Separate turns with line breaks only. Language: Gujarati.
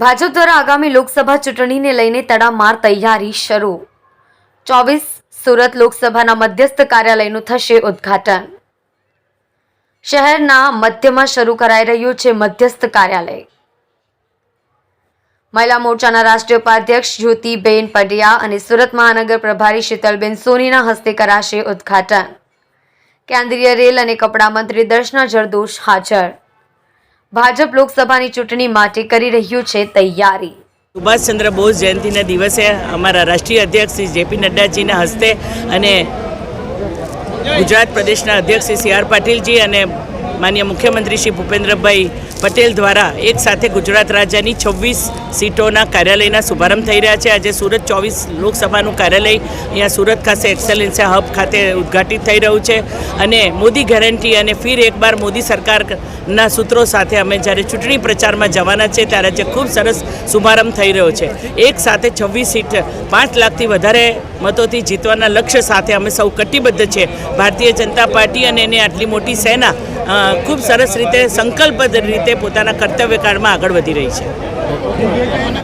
ભાજપ દ્વારા આગામી લોકસભા ચૂંટણીને લઈને તડામાર તૈયારી શરૂ. ચોવીસ સુરત લોકસભાના મધ્યસ્થ કાર્યાલયનું થશે ઉદ્ઘાટન. શહેરના મધ્યમાં શરૂ કરાઈ રહ્યું છે મધ્યસ્થ કાર્યાલય. મહિલા મોરચાના રાષ્ટ્રીય ઉપાધ્યક્ષ જ્યોતિબેન પડિયા અને સુરત મહાનગર પ્રભારી શીતલબેન સોનીના હસ્તે કરાશે ઉદ્ઘાટન. કેન્દ્રીય રેલ અને કપડા મંત્રી દર્શના જરદોશ હાજર. ભાજપ લોકસભાની ચૂંટણી માટે કરી રહ્યું છે તૈયારી.
સુભાષચંદ્ર બોઝ જયંતિના દિવસે અમારા રાષ્ટ્રીય અધ્યક્ષ શ્રી જેપી નડ્ડાજીના હસ્તે અને ગુજરાત પ્રદેશના અધ્યક્ષ શ્રી સી આર પાટીલજી અને માન્ય મુખ્યમંત્રી શ્રી ભૂપેન્દ્રભાઈ પટેલ દ્વારા એક સાથે ગુજરાત રાજ્યની છવ્વીસ સીટોના કાર્યાલયના શુભારંભ થઈ રહ્યા છે. આજે સુરત ચોવીસ લોકસભાનું કાર્યાલય, અહીંયા સુરત ખાતે એક્સેલન્સી હબ ખાતે ઉદ્ઘાટિત થઈ રહ્યું છે. અને મોદી ગેરંટી અને ફિર એકવાર મોદી સરકારના સૂત્રો સાથે અમે જ્યારે ચૂંટણી પ્રચારમાં જવાના છે, ત્યારે આજે ખૂબ સરસ શુભારંભ થઈ રહ્યો છે. એક સાથે છવ્વીસ સીટ, પાંચ લાખથી વધારે મતોથી જીતવાના લક્ષ્ય સાથે અમે સૌ કટિબદ્ધ છે. ભારતીય જનતા પાર્ટી અને એની આટલી મોટી સેના ખૂબ સરસ રીતે સંકલ્પ રીતે પોતાના કર્તવ્યકાળમાં આગળ વધી રહી છે.